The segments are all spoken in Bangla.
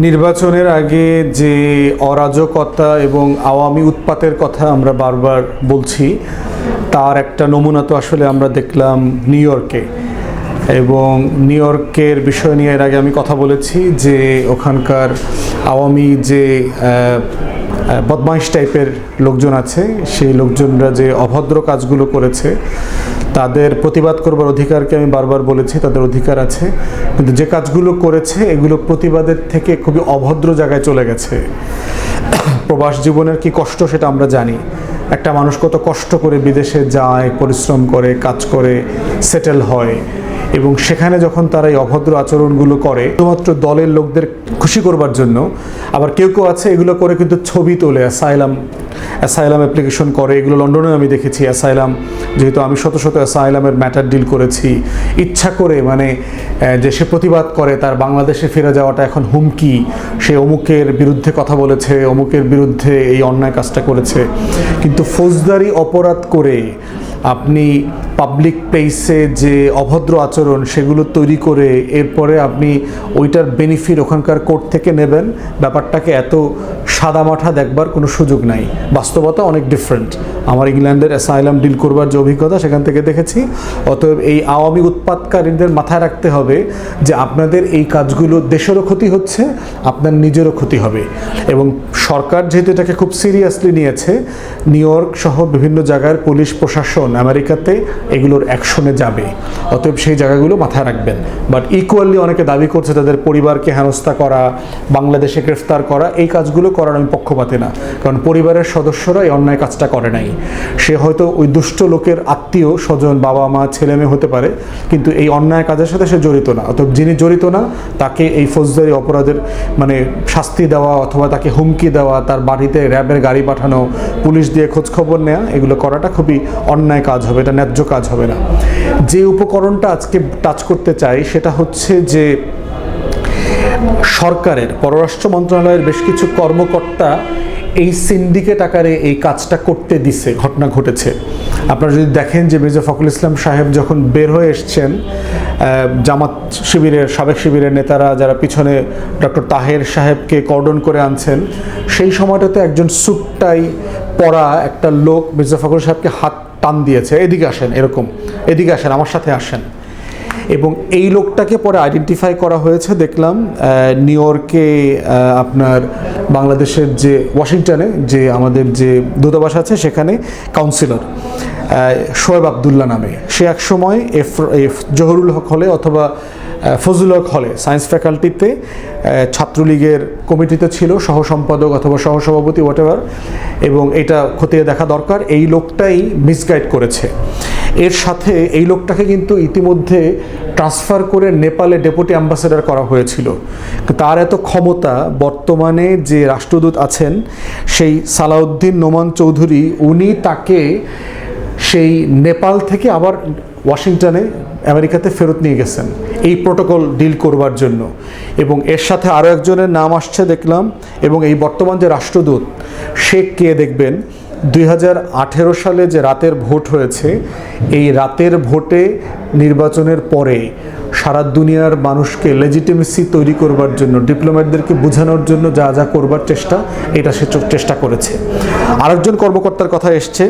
নির্বাচনের আগে যে অরাজকতা এবং আওয়ামী উৎপাতের কথা আমরা বারবার বলছি, তার একটা নমুনা তো আসলে আমরা দেখলাম নিউ ইয়র্কে। এবং নিউ ইয়র্কের বিষয় নিয়ে এর আগে আমি কথা বলেছি যে ওখানকার আওয়ামী যে বদমাইশ টাইপের লোকজন আছে, সেই লোকজনরা যে অভদ্র কাজগুলো করেছে তাদের প্রতিবাদ করবার অধিকারকে আমি বারবার বলেছি, তাদের অধিকার আছে। কিন্তু যে কাজগুলো করেছে, এগুলো প্রতিবাদের থেকে খুবই অভদ্র জায়গায় চলে গেছে। প্রবাস জীবনের কি কষ্ট সেটা আমরা জানি। একটা মানুষ কত কষ্ট করে বিদেশে যায়, পরিশ্রম করে, কাজ করে, সেটেল হয়। এবং সেখানে যখন তারা এই অভদ্র আচরণগুলো করে, শুধুমাত্র দলের লোকদের খুশি করবার জন্য, আবার কেউ কেউ আছে এগুলো করে কিন্তু ছবি তোলে অ্যাসাইলাম অ্যাসাইলাম অ্যাপ্লিকেশন করে। এগুলো লন্ডনে আমি দেখেছি অ্যাসাইলাম যেহেতু আমি শত শত অ্যাসাইলামের ম্যাটার ডিল করেছি। ইচ্ছা করে মানে যে সে প্রতিবাদ করে, তার বাংলাদেশে ফিরে যাওয়াটা এখন হুমকি। সে অমুকের বিরুদ্ধে কথা বলেছে, অমুকের বিরুদ্ধে এই অন্যায় কাজটা করেছে। কিন্তু ফৌজদারি অপরাধ করে আপনি পাবলিক প্লেসে যে অভদ্র আচরণ সেগুলো তৈরি করে এরপরে আপনি ওইটার বেনিফিট ওখানকার কোর্ট থেকে নেবেন। ব্যাপারটাকে এত সাদামাঠা দেখবার কোনো সুযোগ নাই। বাস্তবতা অনেক ডিফারেন্ট আমার ইংল্যান্ডের অ্যাসাইলাম ডিল করবার যে অভিজ্ঞতা সেখান থেকে দেখেছি। অতএব এই আওয়ামী উৎপাদকারীদের মাথায় রাখতে হবে যে আপনাদের এই কাজগুলো দেশেরও ক্ষতি হচ্ছে, আপনার নিজেরও ক্ষতি হবে। এবং সরকার যেহেতু এটাকে খুব সিরিয়াসলি নিয়েছে, নিউ ইয়র্ক সহ বিভিন্ন জায়গার পুলিশ প্রশাসন আমেরিকাতে এগুলোর অ্যাকশনে যাবে। অতএব সেই জায়গাগুলো মাথায় রাখবেন। বাট ইকুয়ালি অনেকে দাবি করছে তাদের পরিবারকে হেনস্থা করা, বাংলাদেশে গ্রেফতার করা, এই কাজগুলো করার আমি পক্ষপাতে না। কারণ পরিবারের সদস্যরা এই অন্যায় কাজটা করে নাই। সে হয়তো ওই দুষ্ট লোকের আত্মীয়, স্বজন, বাবা, মা, ছেলে মেয়ে হতে পারে, কিন্তু এই অন্যায় কাজের সাথে সে জড়িত না। অতএব যিনি জড়িত না, তাকে এই ফৌজদারি অপরাধের মানে শাস্তি দেওয়া অথবা তাকে হুমকি দেওয়া, তার বাড়িতে র্যাবের গাড়ি পাঠানো, পুলিশ দিয়ে খোঁজখবর নেওয়া এগুলো করাটা খুবই অন্যায় কাজ হবে। এটা ন্যায্য কাজ হবে না। যে উপকরণটা আজকে টাচ করতে চাই, সেটা হচ্ছে যে সরকারের, পররাষ্ট্র মন্ত্রণালয়ের বেশ কিছু কর্মকর্তা এই সিন্ডিকেট আকারে এই কাজটা করতে দিছে, ঘটনা ঘটেছে। আপনারা যদি দেখেন যে মির্জা ফখরুল ইসলাম সাহেব যখন বের হয়ে এসছেন জামাত শিবিরের, সাবেক শিবিরের নেতারা যারা পিছনে ডক্টর তাহের সাহেবকে কর্ডন করে আনছেন, সেই সময়টাতে একজন সুটটাই পরা একটা লোক মির্জা ফখরুল সাহেবকে হাত টান দিয়েছে, এদিকে আসেন, এরকম, এদিকে আসেন, আমার সাথে আসেন। এবং এই লোকটাকে পরে আইডেন্টিফাই করা হয়েছে, দেখলাম নিউ ইয়র্কে আপনার বাংলাদেশের যে ওয়াশিংটনে যে আমাদের যে দূতাবাস আছে, সেখানে কাউন্সিলর শোয়েব আবদুল্লাহ নামে। সে এক সময় এফ, জহরুল হক হলে অথবা হক হলে সায়েন্স ফ্যাকাল্টিতে ছাত্রলীগের কমিটিতে ছিল সহ সম্পাদক অথবা সহসভাপতি হোয়াট এবং এটা খতিয়ে দেখা দরকার। এই লোকটাই মিসগাইড করেছে। এর সাথে এই লোকটাকে কিন্তু ইতিমধ্যে ট্রান্সফার করে নেপালে ডেপুটি অ্যাম্বাসেডর করা হয়েছিল। তার এত ক্ষমতা, বর্তমানে যে রাষ্ট্রদূত আছেন, সেই সালাউদ্দিন নোমান চৌধুরী, উনি তাকে সেই নেপাল থেকে আবার ওয়াশিংটনে আমেরিকাতে ফেরত নিয়ে গেছেন। এই প্রোটোকল ডিল করবার জন্য। এবং এর সাথে আরও একজনের নাম আসছে দেখলাম, এবং এই বর্তমান যে রাষ্ট্রদূত, সে কে দেখবেন? দুই হাজার আঠেরো সালে যে রাতের ভোট হয়েছে, এই রাতের ভোটে নির্বাচনের পরে সারা দুনিয়ার মানুষকে লেজিটিমেসি তৈরি করবার জন্য ডিপ্লোম্যাটদেরকে বোঝানোর জন্য যা যা করবার চেষ্টা, এটা সে চেষ্টা করেছে। আরেকজন কর্মকর্তার কথা এসছে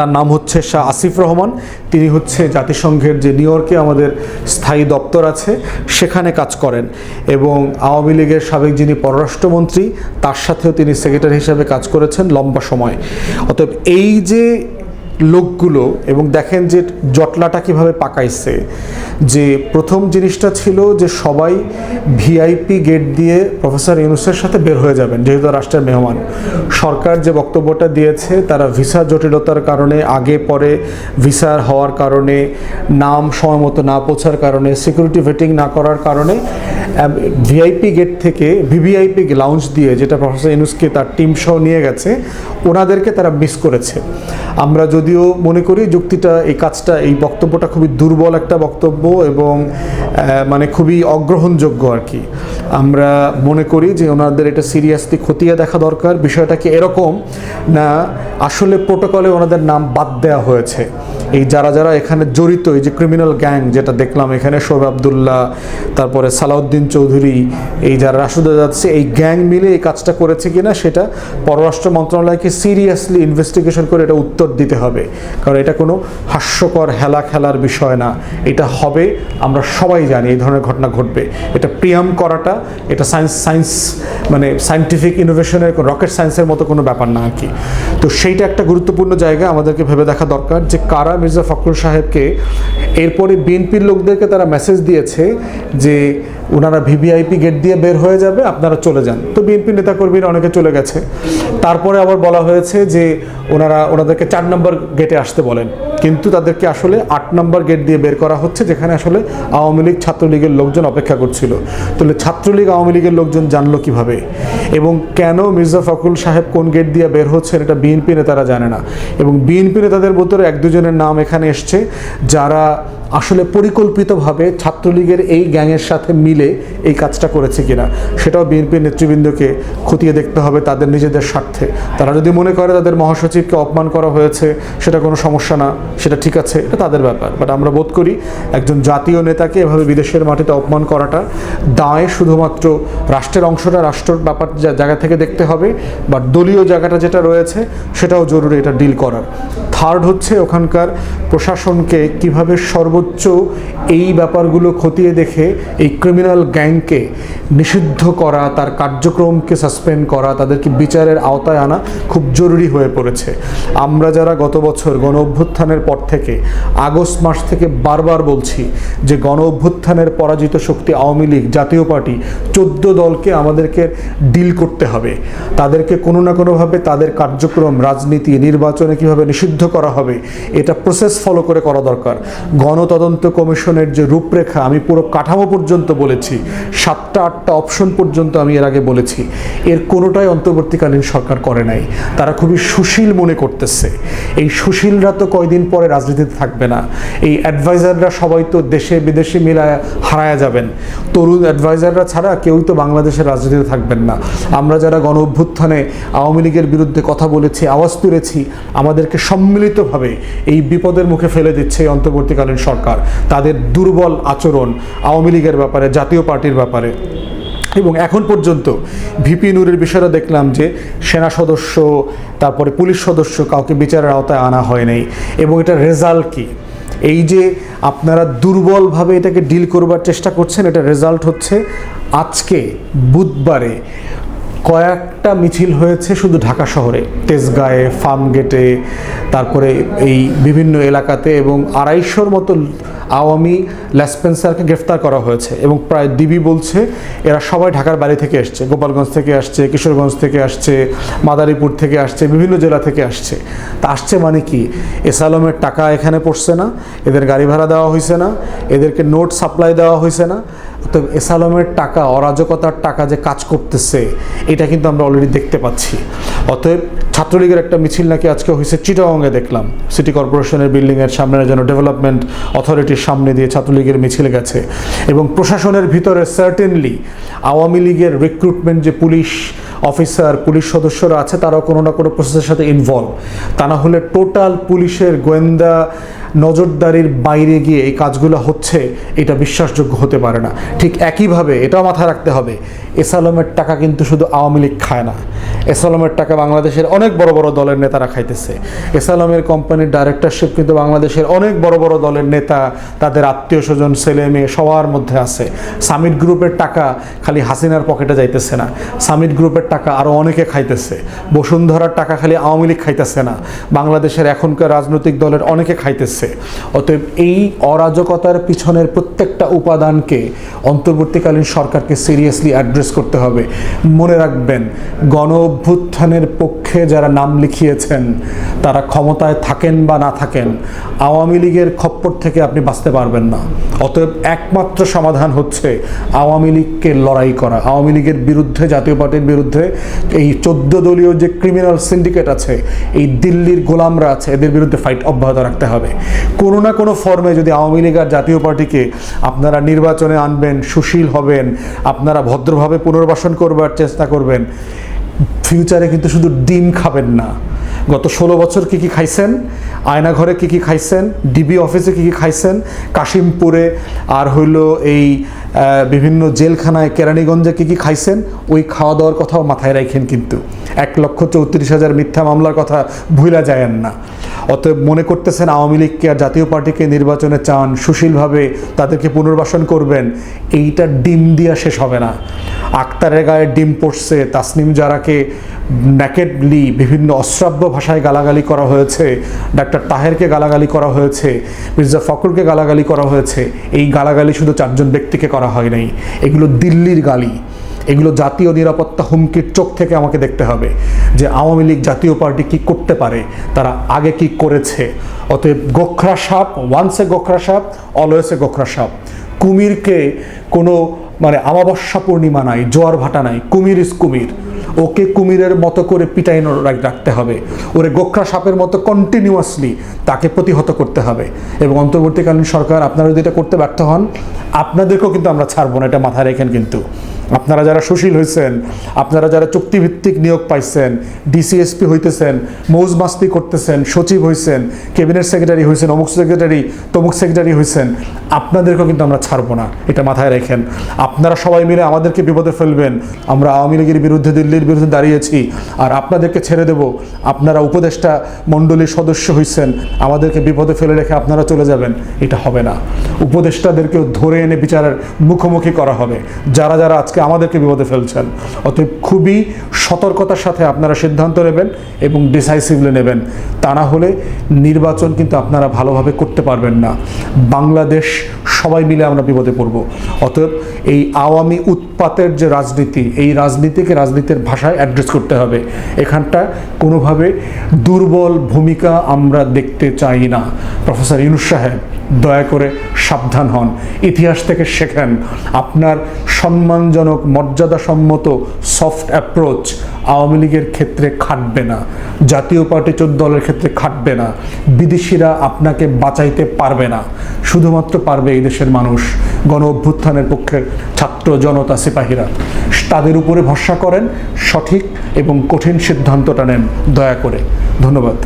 তার নাম হচ্ছে শাহ আসিফ রহমান। তিনি হচ্ছে জাতিসংঘের যে নিউ ইয়র্কে আমাদের স্থায়ী দপ্তর আছে, সেখানে কাজ করেন। এবং আওয়ামী লীগের সাবেক যিনি পররাষ্ট্রমন্ত্রী, তার সাথেও তিনি সেক্রেটারি হিসাবে কাজ করেছেন লম্বা সময়। অতএব এই যে লোকগুলো এবং দেখেন যে জটলাটা কীভাবে পাকাইছে, যে প্রথম জিনিসটা ছিল যে সবাই ভিআইপি গেট দিয়ে প্রফেসর ইউনুসের সাথে বের হয়ে যাবেন, যেহেতু রাষ্ট্রের মেহমান। সরকার যে বক্তব্যটা দিয়েছে, তারা ভিসা জটিলতার কারণে, আগে পরে ভিসা হওয়ার কারণে, নাম সময় মতো না পৌঁছার কারণে সিকিউরিটি ভেটিং না করার কারণে ভিআইপি গেট থেকে ভিভিআইপি লাউঞ্জ দিয়ে, যেটা প্রফেসর ইউনুসকে তার টিম সহ নিয়ে গেছে, ওনাদেরকে তারা মিস করেছে। আমরা যদিও মনে করি যুক্তিটা, এই কাজটা, এই বক্তব্যটা খুবই দুর্বল একটা বক্তব্য এবং মানে খুবই অগ্রহণযোগ্য আর কি। আমরা মনে করি যে ওনাদের এটা সিরিয়াসলি খতিয়ে দেখা দরকার। বিষয়টা কি এরকম না, আসলে প্রোটোকলে ওনাদের নাম বাদ দেওয়া হয়েছে। এই যারা যারা এখানে জড়িত, এই যে ক্রিমিনাল গ্যাং যেটা দেখলাম এখানে শোভ আবদুল্লাহ, তারপরে সালাউদ্দিন চৌধুরী, এই যারা রাশুদা যাচ্ছে, এই গ্যাং মিলে এই কাজটা করেছে কিনা সেটা পররাষ্ট্র মন্ত্রণালয়কে সিরিয়াসলি ইনভেস্টিগেশন করে এটা উত্তর দিতে হবে। কারণ এটা কোনো হাস্যকর হেলা খেলার বিষয় না। এটা হবে, আমরা সবাই জানি এই ধরনের ঘটনা ঘটবে। এটা প্রিয়াম করাটা, এটা সায়েন্স সায়েন্স মানে সায়েন্টিফিক ইনোভেশনের রকেট সায়েন্সের মতো কোনো ব্যাপার না আর কি। তো সেইটা একটা গুরুত্বপূর্ণ জায়গা আমাদেরকে ভেবে দেখা দরকার যে কারা মির্জা ফখরুল সাহেবকে এরপরে বিএনপির লোকদেরকে তারা মেসেজ দিয়েছে যে ওনারা ভিভিআইপি গেট দিয়ে বের হয়ে যাবে, আপনারা চলে যান। তো বিএনপি নেতাকর্মীরা অনেকে চলে গেছে। তারপরে আবার বলা হয়েছে যে ওনারা ওনাদেরকে চার নম্বর গেটে আসতে বলেন। কিন্তু তাদেরকে আসলে আট নম্বর গেট দিয়ে বের করা হচ্ছে, যেখানে আসলে আওয়ামী লীগ ছাত্রলীগের লোকজন অপেক্ষা করছিল। তাহলে ছাত্রলীগ, আওয়ামী লীগের লোকজন জানলো কীভাবে? এবং কেন মির্জা ফখরুল সাহেব কোন গেট দিয়ে বের হচ্ছেন এটা বিএনপি নেতারা জানে না। এবং বিএনপি নেতাদের ভিতরে এক দুজনের নাম এখানে এসছে, যারা আসলে পরিকল্পিতভাবে ছাত্রলীগের এই গ্যাংয়ের সাথে মিলে এই কাজটা করেছে কিনা, সেটাও বিএনপির নেতৃবৃন্দকে খতিয়ে দেখতে হবে তাদের নিজেদের স্বার্থে। তারা যদি মনে করে তাদের মহাসচিবকে অপমান করা হয়েছে, সেটা কোনো সমস্যা না, সেটা ঠিক আছে, এটা তাদের ব্যাপার। বাট আমরা বোধ করি একজন জাতীয় নেতাকে এভাবে বিদেশের মাটিতে অপমান করাটা দায় শুধুমাত্র রাষ্ট্রের অংশটা, রাষ্ট্র ব্যাপার জায়গা থেকে দেখতে হবে বাট দলীয় জায়গাটা যেটা রয়েছে, সেটাও জরুরি এটা ডিল করার। থার্ড হচ্ছে ওখানকার প্রশাসনকে কীভাবে সর্বোচ্চ এই ব্যাপারগুলো খতিয়ে দেখে এই ক্রিমিনাল গ্যাংকে নিষিদ্ধ করা, তার কার্যক্রমকে সাসপেন্ড করা, তাদেরকে বিচারের আওতায় আনা খুব জরুরি হয়ে পড়েছে। আমরা যারা গত বছর গণ অভ্যুত্থানের পর থেকে, আগস্ট মাস থেকে বারবার বলছি যে গণ অভ্যুত্থানের পরাজিত শক্তি আওয়ামী লীগ, জাতীয় পার্টি চোদ্দ দলকে আমাদেরকে ডিল করতে হবে। তাদেরকে কোনো না কোনোভাবে তাদের কার্যক্রম, রাজনীতি, নির্বাচনে কীভাবে নিষিদ্ধ করা হবে, এটা প্রসেস ফলো করে করা দরকার। গণতদন্ত কমিশনের যে রূপরেখা, আমি পুরো কাঠামো পর্যন্ত বলেছি, সাতটা আটটা অপশন পর্যন্ত আমি এর আগে বলেছি। এর কোনোটাই অন্তর্বর্তীকালীন সরকার করে নাই। তারা খুবই সুশীল মনে করতেছে। এই সুশীলরা তো কয়দিন পরে রাজনীতিতে থাকবে না। এই অ্যাডভাইজাররা সবাই তো দেশে বিদেশে মিলায় হারায়া যাবেন। তরুণ অ্যাডভাইজাররা ছাড়া কেউই তো বাংলাদেশের রাজনীতিতে থাকবেন না। আমরা যারা গণ অভ্যুত্থানে আওয়ামী লীগের বিরুদ্ধে কথা বলেছি, আওয়াজ তুলেছি, আমাদেরকে সম্মিলিতভাবে এই বিপদের মুখে ফেলে দিচ্ছে এই অন্তর্বর্তীকালীন সরকার। তাদের দুর্বল আচরণ আওয়ামী লীগের ব্যাপারে, জাতীয় পার্টির ব্যাপারে। এবং এখন পর্যন্ত ভিপি নূরের বিষয়টা দেখলাম যে সেনা সদস্য, তারপরে পুলিশ সদস্য কাউকে বিচারের আওতায় আনা হয় নাই। এবং এটা রেজাল্ট কি? এই যে আপনারা দুর্বলভাবে এটাকে ডিল করবার চেষ্টা করছেন এটা রেজাল্ট হচ্ছে আজকে বুধবারে কয়েকটা মিছিল হয়েছে শুধু ঢাকা শহরে, তেজগাঁয়ে ফার্ম গেটে তারপরে এই বিভিন্ন এলাকাতে এবং আড়াইশোর মতো আওয়ামী ল্যাসপেন্সারকে গ্রেফতার করা হয়েছে এবং প্রায় ডিবি বলছে এরা সবাই ঢাকার বাড়ি থেকে আসছে, গোপালগঞ্জ থেকে আসছে, কিশোরগঞ্জ থেকে আসছে, মাদারীপুর থেকে আসছে, বিভিন্ন জেলা থেকে আসছে। তা আসছে মানে কি? এসালমের টাকা এখানে পড়ছে না, এদের গাড়ি ভাড়া দেওয়া হয়েছে না, এদেরকে নোট সাপ্লাই দেওয়া হয়েছে না তো এসালামের টাকা, অরাজকতার টাকা যে কাজ করতেছে, এটা কিন্তু আমরা অলরেডি দেখতে পাচ্ছি। অতএব ছাত্রলীগের একটা মিছিল নাকি আজকে হয়েছে চিটাগংয়ে দেখলাম। সিটি কর্পোরেশনের বিল্ডিংয়ের সামনে যেন ডেভেলপমেন্ট অথরিটির সামনে দিয়ে ছাত্রলীগের মিছিল গেছে। এবং প্রশাসনের ভিতরে সার্টেনলি আওয়ামী লীগের রিক্রুটমেন্ট যে পুলিশ অফিসার পুলিশ সদস্যরা আছে, তারাও কোনো না কোনো প্রসেসের সাথে ইনভলভ তা না হলে টোটাল পুলিশের গোয়েন্দা নজরদারির বাইরে গিয়ে এই কাজগুলো হচ্ছে, এটা বিশ্বাসযোগ্য হতে পারে না। ঠিক একইভাবে এটাও মাথায় রাখতে হবে এসালমের টাকা কিন্তু শুধু আওয়ামী লীগ খায় না। এসালমের টাকা বাংলাদেশের অনেক বড় বড় দলের নেতারা খাইতেছে। এসালমের কোম্পানির ডাইরেক্টরশিপ কিন্তু বাংলাদেশের অনেক বড় বড় দলের নেতা, তাদের আত্মীয় স্বজন, ছেলে মেয়ে সবার মধ্যে আছে। সামিট গ্রুপের টাকা খালি হাসিনার পকেটে যাইতেছে না। সামিট গ্রুপের টাকা আরও অনেকে খাইতেছে। বসুন্ধরার টাকা খালি আওয়ামী লীগ খাইতেছে না। বাংলাদেশের এখনকার রাজনৈতিক দলের অনেকে খাইতেছে। অতএব এই অরাজকতার পিছনের প্রত্যেকটা উপাদানকে অন্তর্বর্তীকালীন সরকারকে সিরিয়াসলি অ্যাড্রেস করতে হবে। মনে রাখবেন, গণ অভ্যুত্থানের পক্ষে যারা নাম লিখিয়েছেন, তারা ক্ষমতায় থাকেন বা না থাকেন, আওয়ামী লীগের খপ্পর থেকে আপনি বাঁচতে পারবেন না। অতএব একমাত্র সমাধান হচ্ছে আওয়ামী লীগকে লড়াই করা। আওয়ামী লীগের বিরুদ্ধে, জাতীয় পার্টির বিরুদ্ধে এই চোদ্দ দলীয় যে ক্রিমিনাল সিন্ডিকেট আছে, এই দিল্লির গোলামরা আছে, এদের বিরুদ্ধে ফাইট অব্যাহত রাখতে হবে। কোনো না কোনো ফর্মে যদি আওয়ামী লীগ আর জাতীয় পার্টিকে আপনারা নির্বাচনে আনবেন, সুশীল হবেন, আপনারা ভদ্রভাবে পুনর্বাসন করবার চেষ্টা করবেন। ফিউচারে কিন্তু শুধু ডিম খাবেন না। গত ষোলো বছর কি কি খাইছেন? আয়নাঘরে কি কি খাইছেন? ডিবি অফিসে কি কি খাইছেন? কাশিমপুরে আর হইল এই বিভিন্ন জেলখানায়, কেরানীগঞ্জে কি কি খাইছেন? ওই খাওয়া দাওয়ার কথাও মাথায় রাখেন কিন্তু। এক লক্ষ চৌত্রিশ হাজার মিথ্যা মামলার কথা ভুলা যায়েন না। অতএব মনে করতেছেন আওয়ামী লীগকে আর জাতীয় পার্টিকে নির্বাচনে চান, সুশীলভাবে তাদেরকে পুনর্বাসন করবেন, এইটা ডিম দিয়া শেষ হবে না। আক্তারের গায়ে ডিম পড়ছে। তাসনিম জারাকে ন্যাকেডলি বিভিন্ন অশ্রাব্য ভাষায় গালাগালি করা হয়েছে। ডাক্তার তাহেরকে গালাগালি করা হয়েছে। মির্জা ফখরুলকে গালাগালি করা হয়েছে। এই গালাগালি শুধু চারজন ব্যক্তিকে করা হয় নাই। এগুলো দিল্লির গালি। এগুলো জাতীয় নিরাপত্তা হুমকির চোখ থেকে আমাকে দেখতে হবে যে আওয়ামী লীগ জাতীয় পার্টি কি করতে পারে, তারা আগে কি করেছে। অতএব গোখরা সাপ ওয়ান্সে গোখরা সাপ অলওয়েসে গোখরা সাপ। কুমিরকে কোনো মানে আমাবস্যা পূর্ণিমা নাই, জোয়ার ভাটা নাই, কুমির ইস কুমির। ওকে কুমিরের মতো করে পিটাইন রাখতে হবে। ওরে গোখরা সাপের মতো কন্টিনিউয়াসলি তাকে প্রতিহত করতে হবে। এবং অন্তর্বর্তীকালীন সরকার, আপনারা যদি এটা করতে ব্যর্থ হন, আপনাদেরকেও কিন্তু আমরা ছাড়বো না, এটা মাথায় রেখেন কিন্তু। আপনারা যারা সুশীল হয়েছেন আপনারা যারা চুক্তিভিত্তিক নিয়োগ পাইছেন ডিসিএসপি হইতেছেন, মৌজ মাস্তি করতেছেন, সচিব হয়েছেন ক্যাবিনেট সেক্রেটারি হয়েছেন অমুক সেক্রেটারি, তমুক সেক্রেটারি হয়েছেন আপনাদেরকেও কিন্তু আমরা ছাড়বো না। এটা মাথায় রেখেন। আপনারা সবাই মিলে আমাদেরকে বিপদে ফেলবেন। আমরা আওয়ামী লীগের বিরুদ্ধে, দিল্লির বিরুদ্ধে দাঁড়িয়েছি। আর আপনাদেরকে ছেড়ে দেব। আপনারা উপদেষ্টা মণ্ডলীর সদস্য হয়েছেন আমাদেরকে বিপদে ফেলে রেখে আপনারা চলে যাবেন। এটা হবে না। উপদেষ্টাদেরকেও ধরে এনে বিচারের মুখোমুখি করা হবে। যারা যারা আজকে আমাদেরকে বিপদে ফেলছেন। অতএব খুবই সতর্কতার সাথে আপনারা সিদ্ধান্ত নেবেন এবং ডিসাইসিভলি নেবেন। তা না হলে নির্বাচন কিন্তু আপনারা ভালোভাবে করতে পারবেন না। বাংলাদেশ সবাই মিলে আমরা বিপদে পড়ব। অতএব এই আওয়ামী উৎপাতের যে রাজনীতি, এই রাজনীতিকে রাজনীতির ভাষায় অ্যাড্রেস করতে হবে। এখানটা কোনোভাবে দুর্বল ভূমিকা আমরা দেখতে চাই না। প্রফেসর ইউনুস সাহেব দয়া করে সাবধান হন। ইতিহাস থেকে শেখেন, আপনার সম্মানজনক, মর্যাদাসম্মত, সফট অ্যাপ্রোচ আওয়ামী লীগের ক্ষেত্রে খাটবে না, জাতীয় পার্টি চোদ্দ দলের ক্ষেত্রে খাটবে না, বিদেশিরা আপনাকে বাঁচাইতে পারবে না, শুধুমাত্র পারবে এই দেশের মানুষ, গণ অভ্যুত্থানের পক্ষের ছাত্র জনতা সিপাহীরা। তাদের উপরে ভরসা করেন, সঠিক এবং কঠিন সিদ্ধান্তটা নেন, দয়া করে। ধন্যবাদ।